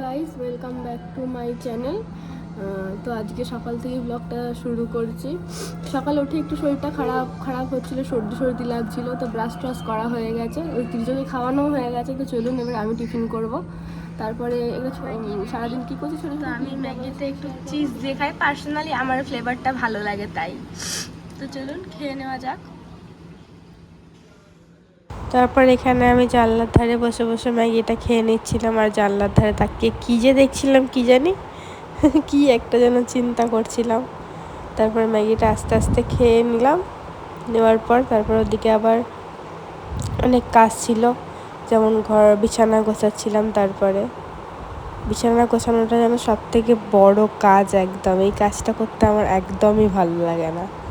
Guys welcome back to my channel তো আজকে সকাল থেকে ব্লগটা শুরু করছি। সকালে উঠে একটু শরীরটা খারাপ খারাপ হচ্ছিল, সর্দি সর্দি লাগছিল, তো ব্রাশ ট্রাশ করা হয়ে গেছে। ওই তিনজনে খাওয়ানো হয়ে গেছে, তো চলুন এবার আমি টিফিন করব। তারপরে সারাদিন কী করছি ছোটো আমি ম্যাগিতে একটু চিজ দিয়ে খাই। পার্সোনালি আমার ফ্লেভারটা ভালো লাগে তাই। তো চলুন খেয়ে নেওয়া যাক। তারপর এখানে আমি জানলার ধারে বসে বসে ম্যাগিটা খেয়ে নিচ্ছিলাম আর জানলার ধারে তাকিয়ে কী যে দেখছিলাম কি জানি? কি একটা যেন চিন্তা করছিলাম। তারপর ম্যাগিটা আস্তে আস্তে খেয়ে নিলাম। নেওয়ার পর তারপর ওদিকে আবার অনেক কাজ ছিল। যেমন ঘর বিছানা গোছাচ্ছিলাম তারপরে। বিছানা গোছানোটা যেন সব থেকে বড় কাজ একদম। এই কাজটা করতে আমার একদমই ভালো লাগে না।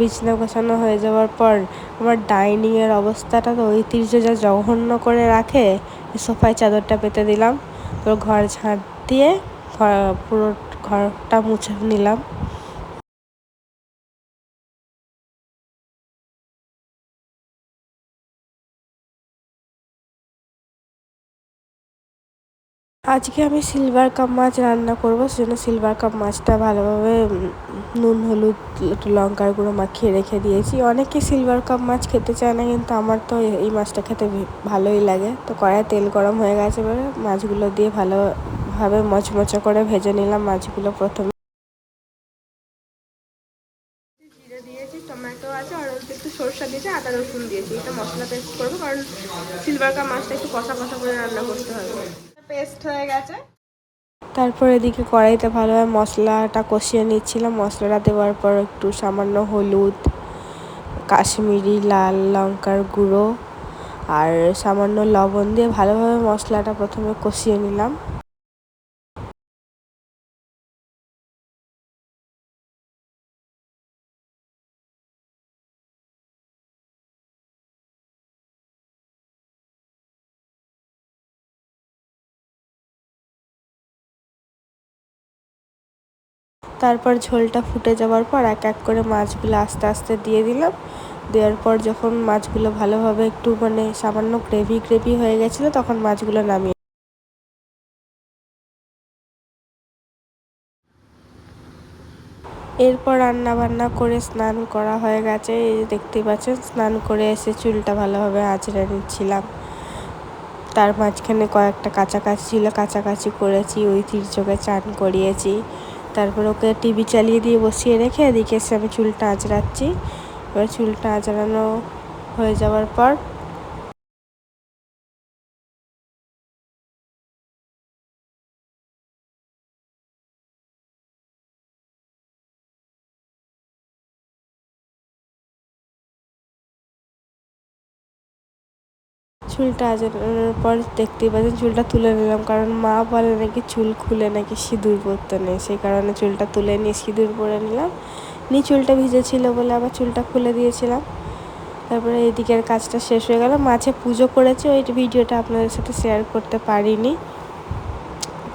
বিছানা গোছানো হয়ে যাওয়ার পর আমার ডাইনিংয়ের অবস্থাটা তো ঐতিহ্য যা জঘন্য করে রাখে সোফায় চাদরটা পেতে দিলাম। তো ঘর ঝাঁট দিয়ে পুরো ঘরটা মুছে নিলাম। আজকে আমি সিলভার কাপ মাছ রান্না করব, সেজন্য সিলভার কাপ মাছটা ভালোভাবে নুন, হলুদ, একটু লঙ্কার গুঁড়ো মাখিয়ে রেখে দিয়েছি। অনেকে সিলভার কাপ মাছ খেতে চায় না, কিন্তু আমার তো এই মাছটা খেতে ভালোই লাগে। তো কড়াই তেল গরম হয়ে গেছে এবারে, মাছগুলো দিয়ে ভালোভাবে মচমচে করে ভেজে নিলাম মাছগুলো প্রথমে। টমেটো আছে একটু আদা, রসুন দিয়েছি। এটা মশলা পেস্ট করব, কারণ সিলভার কাপ মাছটা একটু কষা কষা করে রান্না করতে হবে। পেস্ট হয়ে গেছে। তারপর এদিকে কড়াইতে ভালোভাবে মশলাটা কষিয়ে নিচ্ছিলাম। মশলাটা দেওয়ার পর একটু সামান্য হলুদ, কাশ্মীরি, লাল লঙ্কার গুঁড়ো আর সামান্য লবণ দিয়ে ভালোভাবে মশলাটা প্রথমে কষিয়ে নিলাম। তারপর ঝোলটা ফুটে যাওয়ার পর এক এক করে মাছগুলো আস্তে আস্তে দিয়ে দিলাম। দেওয়ার পর যখন মাছগুলো ভালোভাবে একটু মানে সামান্য গ্রেভি গ্রেভি হয়ে গেছিল, তখন মাছগুলো নামিয়ে এরপর রান্না বান্না করে স্নান করা হয়ে গেছে। এই যে দেখতেই পাচ্ছেন, স্নান করে এসে চুলটা ভালোভাবে আঁচড়ে নিচ্ছিলাম। তার মাঝখানে কয়েকটা কাছাকাছি ছিল কাছাকাছি করেছি ঐতিহ্যকে চান করিয়েছি। তারপর ওকে টিভি চালিয়ে দিয়ে বসিয়ে রেখে এদিকে এসে আমি চুলটা আঁচড়াচ্ছি। এবার চুলটা আঁচড়ানো হয়ে যাওয়ার পর চুলটা আঁচড়ানোর পর দেখতেই পাচ্ছেন, চুলটা তুলে নিলাম। কারণ মা বলে নাকি চুল খুলে নাকি সিঁদুর পরতে নেই। সেই কারণে চুলটা তুলে নিয়ে সিঁদুর পরে নিলাম। নিয়ে চুলটা ভিজে ছিল বলে আবার চুলটা খুলে দিয়েছিলাম। তারপরে এদিকের কাজটা শেষ হয়ে গেল। মাঝে পুজো করেছি, ওই ভিডিওটা আপনাদের সাথে শেয়ার করতে পারিনি।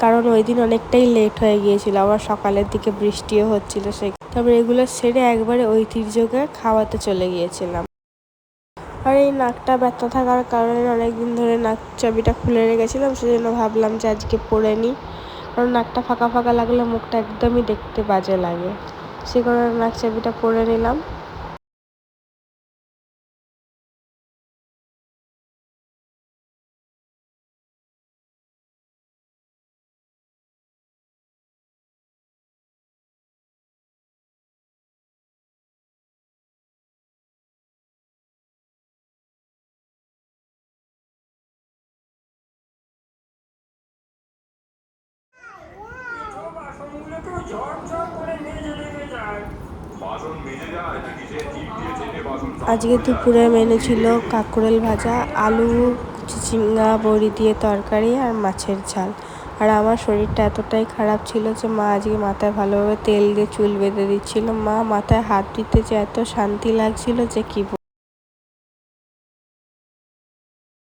কারণ ওই দিন অনেকটাই লেট হয়ে গিয়েছিল। আবার সকালের দিকে বৃষ্টিও হচ্ছিল সেই। তারপরে এগুলো সেরে একবারে ঐতিহ্যকে খাওয়াতে চলে গিয়েছিলাম। আর এই নাকটা ব্যথা থাকার কারণে অনেকদিন ধরে নাক চাবিটা খুলে রেখেছিলাম, সেজন্য ভাবলাম যে আজকে পরে নিই। কারণ নাকটা ফাঁকা ফাঁকা লাগলে মুখটা একদমই দেখতে বাজে লাগে। সে কারণে নাক চাবিটা পরে নিলাম। আজকে দুপুরে মেনু ছিল কাঁকরোল ভাজা, আলু, চিচিঙ্গা, বড়ি দিয়ে তরকারি আর মাছের ঝাল আর আমার শরীরটা এতটাই খারাপ ছিল যে মা আজকে মাথায় ভালোভাবে তেল দিয়ে চুল বেঁধে দিচ্ছিল মা মাথায় হাত দিতে যে এত শান্তি লাগছিল যে কী।